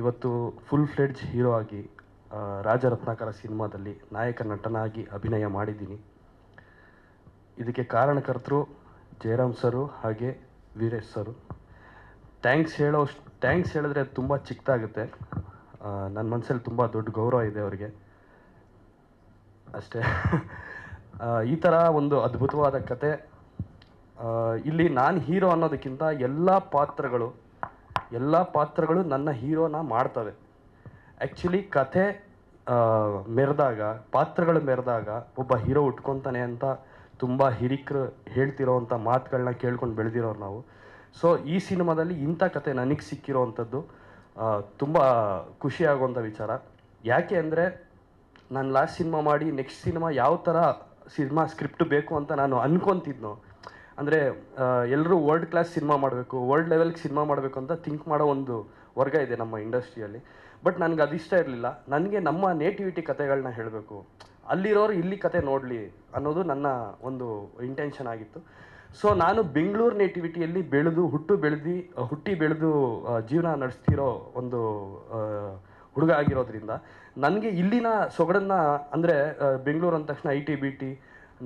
ಇವತ್ತು full fledge hero ಆಗಿ ರಾಜರತ್ನಾಕರ ಸಿನಿಮಾದಲ್ಲಿ ನಾಯಕ ನಟನಾಗಿ ಅಭಿನಯ ಮಾಡಿದ್ದೀನಿ. ಇದಕ್ಕೆ ಕಾರಣಕರ್ತರು ಜಯರಾಮ್ ಸರು ಹಾಗೆ ವೀರೇಶ್ ಸರು. ಥ್ಯಾಂಕ್ಸ್ ಹೇಳೋ ಥ್ಯಾಂಕ್ಸ್ ಹೇಳಿದ್ರೆ ತುಂಬ ಚಿಕ್ಕದಾಗುತ್ತೆ ನನ್ನ ಮನಸ್ಸಲ್ಲಿ ತುಂಬ ದೊಡ್ಡ ಗೌರವ ಇದೆ ಅವರಿಗೆ. ಅಷ್ಟೇ. ಈ ಥರ ಒಂದು ಅದ್ಭುತವಾದ ಕತೆ. ಇಲ್ಲಿ ನಾನು ಹೀರೋ ಅನ್ನೋದಕ್ಕಿಂತ ಎಲ್ಲ ಪಾತ್ರಗಳು ಎಲ್ಲ ಪಾತ್ರಗಳು ನನ್ನ ಹೀರೋನ ಮಾಡ್ತವೆ. ಆ್ಯಕ್ಚುಲಿ ಕಥೆ ಮೆರೆದಾಗ, ಪಾತ್ರಗಳು ಮೆರೆದಾಗ ಒಬ್ಬ ಹೀರೋ ಉಟ್ಕೊತಾನೆ ಅಂತ ತುಂಬ ಹಿರಿಕರು ಹೇಳ್ತಿರೋವಂಥ ಮಾತುಗಳನ್ನ ಕೇಳ್ಕೊಂಡು ಬೆಳೆದಿರೋರು ನಾವು. ಸೊ ಈ ಸಿನಿಮಾದಲ್ಲಿ ಇಂಥ ಕತೆ ನನಗೆ ಸಿಕ್ಕಿರೋವಂಥದ್ದು ತುಂಬ ಖುಷಿಯಾಗುವಂಥ ವಿಚಾರ. ಯಾಕೆ ಅಂದರೆ ನಾನು ಲಾಸ್ಟ್ ಸಿನಿಮಾ ಮಾಡಿ ನೆಕ್ಸ್ಟ್ ಸಿನಿಮಾ ಯಾವ ಥರ ಸಿನಿಮಾ ಸ್ಕ್ರಿಪ್ಟ್ ಬೇಕು ಅಂತ ನಾನು ಅನ್ಕೊತಿದ್ನೋ ಅಂದರೆ ಎಲ್ಲರೂ ವರ್ಲ್ಡ್ ಕ್ಲಾಸ್ ಸಿನಿಮಾ ಮಾಡಬೇಕು ವರ್ಲ್ಡ್ ಲೆವೆಲ್ಗೆ ಸಿನಿಮಾ ಮಾಡಬೇಕು ಅಂತ ಥಿಂಕ್ ಮಾಡೋ ಒಂದು ವರ್ಗ ಇದೆ ನಮ್ಮ ಇಂಡಸ್ಟ್ರಿಯಲ್ಲಿ. ಬಟ್ ನನಗೆ ಅದು ಇಷ್ಟ ಇರಲಿಲ್ಲ. ನನಗೆ ನಮ್ಮ ನೇಟಿವಿಟಿ ಕಥೆಗಳನ್ನ ಹೇಳಬೇಕು. ಅಲ್ಲಿರೋರು ಇಲ್ಲಿ ಕತೆ ನೋಡಲಿ ಅನ್ನೋದು ನನ್ನ ಒಂದು ಇಂಟೆನ್ಷನ್ ಆಗಿತ್ತು. ಸೊ ನಾನು ಬೆಂಗಳೂರು ನೇಟಿವಿಟಿಯಲ್ಲಿ ಬೆಳೆದು, ಹುಟ್ಟು ಬೆಳೆದು ಹುಟ್ಟಿ ಬೆಳೆದು ಜೀವನ ನಡೆಸ್ತಿರೋ ಒಂದು ಹುಡುಗ ಆಗಿರೋದ್ರಿಂದ ನನಗೆ ಇಲ್ಲಿನ ಸೊಗಡನ್ನು ಅಂದರೆ ಬೆಂಗಳೂರು ಅಂದ ತಕ್ಷಣ ಐ ಟಿ ಬಿ ಟಿ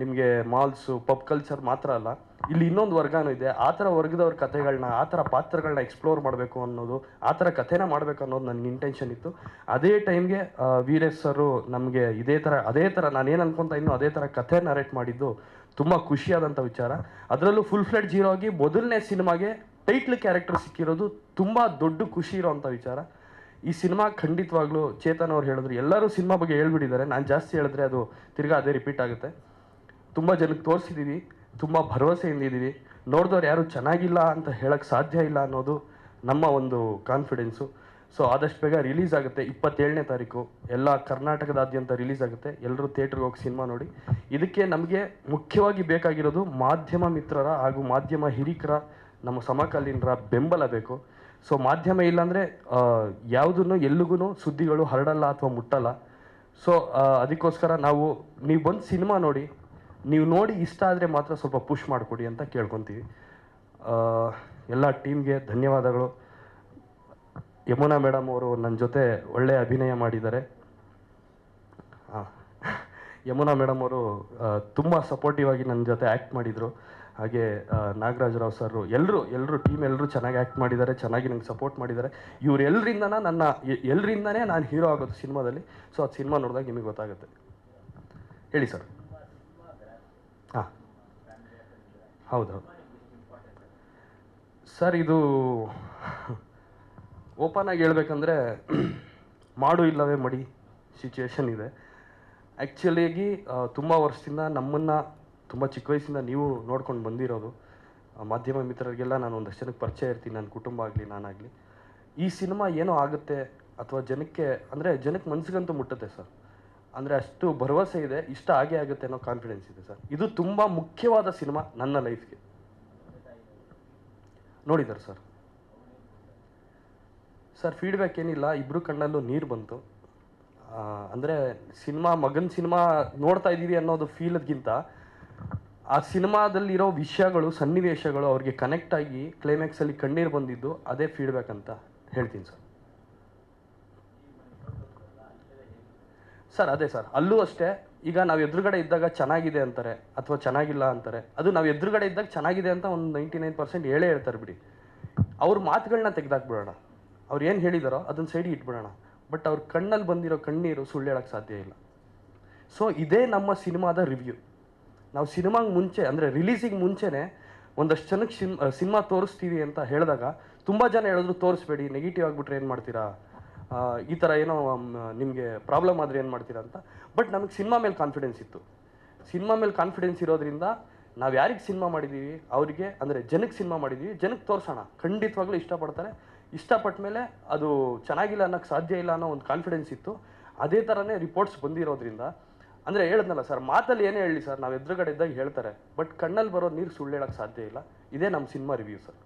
ನಿಮಗೆ ಮಾಲ್ಸು ಪಬ್ ಕಲ್ಚರ್ ಮಾತ್ರ ಅಲ್ಲ. ಇಲ್ಲಿ ಇನ್ನೊಂದು ವರ್ಗನೂ ಇದೆ. ಆ ಥರ ವರ್ಗದವ್ರ ಕಥೆಗಳನ್ನ ಆ ಥರ ಪಾತ್ರಗಳನ್ನ ಎಕ್ಸ್ಪ್ಲೋರ್ ಮಾಡಬೇಕು ಅನ್ನೋದು, ಆ ಥರ ಕಥೆನ ಮಾಡಬೇಕು ಅನ್ನೋದು ನನ್ನ ಇಂಟೆನ್ಷನ್ ಇತ್ತು. ಅದೇ ಟೈಮ್ಗೆ ವೀರೇಶ್ ಸರು ನಮಗೆ ಇದೇ ಥರ, ಅದೇ ಥರ ನಾನೇನು ಅನ್ಕೊತಾ ಇನ್ನು ಅದೇ ಥರ ಕಥೆ ನರೇಟ್ ಮಾಡಿದ್ದು ತುಂಬ ಖುಷಿಯಾದಂಥ ವಿಚಾರ. ಅದರಲ್ಲೂ ಫುಲ್ ಫ್ಲೆಡ್ ಜೀರೋ ಆಗಿ ಮೊದಲನೇ ಸಿನಿಮಾಗೆ ಟೈಟ್ಲ್ ಕ್ಯಾರೆಕ್ಟರ್ ಸಿಕ್ಕಿರೋದು ತುಂಬ ದೊಡ್ಡ ಖುಷಿ ಇರೋವಂಥ ವಿಚಾರ. ಈ ಸಿನಿಮಾ ಖಂಡಿತವಾಗ್ಲೂ ಚೇತನ್ ಅವ್ರು ಹೇಳಿದ್ರು, ಎಲ್ಲರೂ ಸಿನಿಮಾ ಬಗ್ಗೆ ಹೇಳ್ಬಿಟ್ಟಿದ್ದಾರೆ. ನಾನು ಜಾಸ್ತಿ ಹೇಳಿದ್ರೆ ಅದು ತಿರ್ಗಾ ಅದೇ ರಿಪೀಟ್ ಆಗುತ್ತೆ. ತುಂಬ ಜನಕ್ಕೆ ತೋರಿಸಿದ್ದೀವಿ ತುಂಬ ಭರವಸೆಯಿಂದ ಇದ್ದೀವಿ. ನೋಡಿದವ್ರು ಯಾರು ಚೆನ್ನಾಗಿಲ್ಲ ಅಂತ ಹೇಳಕ್ಕೆ ಸಾಧ್ಯ ಇಲ್ಲ ಅನ್ನೋದು ನಮ್ಮ ಒಂದು ಕಾನ್ಫಿಡೆನ್ಸು ಸೊ ಆದಷ್ಟು ಬೇಗ ರಿಲೀಸ್ ಆಗುತ್ತೆ. ಇಪ್ಪತ್ತೇಳನೇ ತಾರೀಕು, ಎಲ್ಲ ಕರ್ನಾಟಕದಾದ್ಯಂತ ರಿಲೀಸ್ ಆಗುತ್ತೆ. ಎಲ್ಲರೂ ಥಿಯೇಟ್ರಿಗೆ ಹೋಗಿ ಸಿನಿಮಾ ನೋಡಿ. ಇದಕ್ಕೆ ನಮಗೆ ಮುಖ್ಯವಾಗಿ ಬೇಕಾಗಿರೋದು ಮಾಧ್ಯಮ ಮಿತ್ರರ ಹಾಗೂ ಮಾಧ್ಯಮ ಹಿರಿಕರ ನಮ್ಮ ಸಮಕಾಲೀನರ ಬೆಂಬಲ ಬೇಕು. ಸೊ ಮಾಧ್ಯಮ ಇಲ್ಲಾಂದರೆ ಯಾವುದನ್ನು ಎಲ್ಲಿಗೂ ಸುದ್ದಿಗಳು ಹರಡಲ್ಲ ಅಥವಾ ಮುಟ್ಟಲ್ಲ. ಸೊ ಅದಕ್ಕೋಸ್ಕರ ನಾವು, ನೀವು ಬಂದು ಸಿನಿಮಾ ನೋಡಿ. ನೀವು ನೋಡಿ ಇಷ್ಟ ಆದರೆ ಮಾತ್ರ ಸ್ವಲ್ಪ ಪುಷ್ ಮಾಡಿಕೊಡಿ ಅಂತ ಕೇಳ್ಕೊತೀವಿ. ಎಲ್ಲ ಟೀಮ್ಗೆ ಧನ್ಯವಾದಗಳು. ಯಮುನಾ ಮೇಡಮ್ ಅವರು ನನ್ನ ಜೊತೆ ಒಳ್ಳೆಯ ಅಭಿನಯ ಮಾಡಿದ್ದಾರೆ. ಹಾಂ ಯಮುನಾ ಮೇಡಮ್ ಅವರು ತುಂಬ ಸಪೋರ್ಟಿವ್ ಆಗಿ ನನ್ನ ಜೊತೆ ಆ್ಯಕ್ಟ್ ಮಾಡಿದರು. ಹಾಗೆ ನಾಗರಾಜ್ ನಾಗರಾಜರಾವ್ ಸರ್ ಎಲ್ಲರೂ ಎಲ್ಲರೂ ಟೀಮ್ ಎಲ್ಲರೂ ಚೆನ್ನಾಗಿ ಆ್ಯಕ್ಟ್ ಮಾಡಿದ್ದಾರೆ, ಚೆನ್ನಾಗಿ ನಂಗೆ ಸಪೋರ್ಟ್ ಮಾಡಿದ್ದಾರೆ. ಇವರೆಲ್ಲರಿಂದ ನನ್ನ ಎಲ್ಲರಿಂದನೇ ನಾನು ಹೀರೋ ಆಗೋದು ಸಿನಿಮಾದಲ್ಲಿ. ಸೊ ಅದು ಸಿನಿಮಾ ನೋಡಿದಾಗ ನಿಮಗೆ ಗೊತ್ತಾಗುತ್ತೆ. ಹೇಳಿ ಸರ್. ಹಾಂ. ಹೌದು ಸರ್, ಇದು ಓಪನ್ ಆಗಿ ಹೇಳ್ಬೇಕಂದ್ರೆ ಮಾಡು ಇಲ್ಲವೇ ಮಡಿ ಸಿಚುವೇಶನ್ ಇದೆ. ಆ್ಯಕ್ಚುಲಿಯಾಗಿ ತುಂಬ ವರ್ಷದಿಂದ ನಮ್ಮನ್ನು, ತುಂಬ ಚಿಕ್ಕ ವಯಸ್ಸಿಂದ ನೀವು ನೋಡ್ಕೊಂಡು ಬಂದಿರೋದು. ಮಾಧ್ಯಮ ಮಿತ್ರರಿಗೆಲ್ಲ ನಾನು ಒಂದಷ್ಟು ಜನಕ್ಕೆ ಪರಿಚಯ ಇರ್ತೀನಿ, ನನ್ನ ಕುಟುಂಬ ಆಗಲಿ, ನಾನಾಗಲಿ. ಈ ಸಿನಿಮಾ ಏನೋ ಆಗುತ್ತೆ ಅಥವಾ ಜನಕ್ಕೆ, ಅಂದರೆ ಜನಕ್ಕೆ ಮನಸ್ಸಿಗಂತೂ ಮುಟ್ಟುತ್ತೆ ಸರ್. ಅಂದರೆ ಅಷ್ಟು ಭರವಸೆ ಇದೆ, ಇಷ್ಟ ಆಗೇ ಆಗುತ್ತೆ ಅನ್ನೋ ಕಾನ್ಫಿಡೆನ್ಸ್ ಇದೆ ಸರ್. ಇದು ತುಂಬ ಮುಖ್ಯವಾದ ಸಿನಿಮಾ ನನ್ನ ಲೈಫ್ಗೆ ನೋಡಿದ್ದಾರೆ ಸರ್. ಸರ್ ಫೀಡ್ಬ್ಯಾಕ್ ಏನಿಲ್ಲ ಇಬ್ಬರು ಕಣ್ಣಲ್ಲೂ ನೀರು ಬಂತು. ಅಂದರೆ ಸಿನಿಮಾ, ಮಗನ ಸಿನಿಮಾ ನೋಡ್ತಾ ಇದ್ದೀವಿ ಅನ್ನೋದು ಫೀಲ್ಗಿಂತ ಆ ಸಿನಿಮಾದಲ್ಲಿರೋ ವಿಷಯಗಳು, ಸನ್ನಿವೇಶಗಳು ಅವ್ರಿಗೆ ಕನೆಕ್ಟ್ ಆಗಿ ಕ್ಲೈಮ್ಯಾಕ್ಸಲ್ಲಿ ಕಣ್ಣೀರು ಬಂದಿದ್ದು, ಅದೇ ಫೀಡ್ಬ್ಯಾಕ್ ಅಂತ ಹೇಳ್ತೀನಿ ಸರ್. ಸರ್, ಅದೇ ಸರ್. ಅಲ್ಲೂ ಅಷ್ಟೇ, ಈಗ ನಾವು ಎದುರುಗಡೆ ಇದ್ದಾಗ ಚೆನ್ನಾಗಿದೆ ಅಂತಾರೆ, ಅಥವಾ ಚೆನ್ನಾಗಿಲ್ಲ ಅಂತಾರೆ. ಅದು ನಾವು ಎದುರುಗಡೆ ಇದ್ದಾಗ ಚೆನ್ನಾಗಿದೆ ಅಂತ ಒಂದು ನೈಂಟಿ ನೈನ್ ಪರ್ಸೆಂಟ್ ಹೇಳೇ ಹೇಳ್ತಾರೆ ಬಿಡಿ. ಅವ್ರ ಮಾತುಗಳನ್ನ ತೆಗೆದಾಕ್ಬಿಡೋಣ. ಅವ್ರು ಏನು ಹೇಳಿದಾರೋ ಅದನ್ನ ಸೈಡಿಗೆ ಇಟ್ಬಿಡೋಣ. ಬಟ್ ಅವ್ರ ಕಣ್ಣಲ್ಲಿ ಬಂದಿರೋ ಕಣ್ಣೀರು ಸುಳ್ಳು ಹೇಳಕ್ಕೆ ಸಾಧ್ಯ ಇಲ್ಲ. ಸೊ, ಇದೇ ನಮ್ಮ ಸಿನಿಮಾದ ರಿವ್ಯೂ. ನಾವು ಸಿನಿಮಾಗೆ ಮುಂಚೆ, ಅಂದರೆ ರಿಲೀಸಿಗೆ ಮುಂಚೆನೇ ಒಂದಷ್ಟು ಜನಕ್ಕೆ ಸಿನ್ ಸಿನಿಮಾ ತೋರಿಸ್ತೀವಿ ಅಂತ ಹೇಳಿದಾಗ ತುಂಬ ಜನ ಹೇಳಿದ್ರು, ತೋರಿಸ್ಬೇಡಿ, ನೆಗೆಟಿವ್ ಆಗಿಬಿಟ್ರೆ ಏನು ಮಾಡ್ತೀರಾ? ಈ ಥರ ಏನೋ ನಿಮಗೆ ಪ್ರಾಬ್ಲಮ್ ಆದರೆ ಏನು ಮಾಡ್ತೀರಾ ಅಂತ. ಬಟ್ ನಮಗೆ ಸಿನಿಮಾ ಮೇಲೆ ಕಾನ್ಫಿಡೆನ್ಸ್ ಇತ್ತು. ಸಿನಿಮಾ ಮೇಲೆ ಕಾನ್ಫಿಡೆನ್ಸ್ ಇರೋದ್ರಿಂದ ನಾವು ಯಾರಿಗೆ ಸಿನಿಮಾ ಮಾಡಿದ್ದೀವಿ ಅವರಿಗೆ, ಅಂದರೆ ಜನಕ್ಕೆ ಸಿನಿಮಾ ಮಾಡಿದ್ದೀವಿ ಜನಕ್ಕೆ ತೋರಿಸೋಣ. ಖಂಡಿತವಾಗ್ಲೂ ಇಷ್ಟಪಡ್ತಾರೆ. ಇಷ್ಟಪಟ್ಟ ಮೇಲೆ ಅದು ಚೆನ್ನಾಗಿಲ್ಲ ಅನ್ನೋಕ್ಕೆ ಸಾಧ್ಯ ಇಲ್ಲ ಅನ್ನೋ ಒಂದು ಕಾನ್ಫಿಡೆನ್ಸ್ ಇತ್ತು. ಅದೇ ಥರನೇ ರಿಪೋರ್ಟ್ಸ್ ಬಂದಿರೋದ್ರಿಂದ, ಅಂದರೆ ಹೇಳಿದ್ನಲ್ಲ ಸರ್ ಮಾತಲ್ಲಿ ಏನೇ ಹೇಳಿ ಸರ್ ನಾವು ಎದುರುಗಡೆ ಇದ್ದಾಗ ಹೇಳ್ತಾರೆ. ಬಟ್ ಕಣ್ಣಲ್ಲಿ ಬರೋ ನೀರು ಸುಳ್ಳು ಹೇಳೋಕ್ಕೆ ಸಾಧ್ಯ ಇಲ್ಲ. ಇದೇ ನಮ್ಮ ಸಿನಿಮಾ ರಿವ್ಯೂ ಸರ್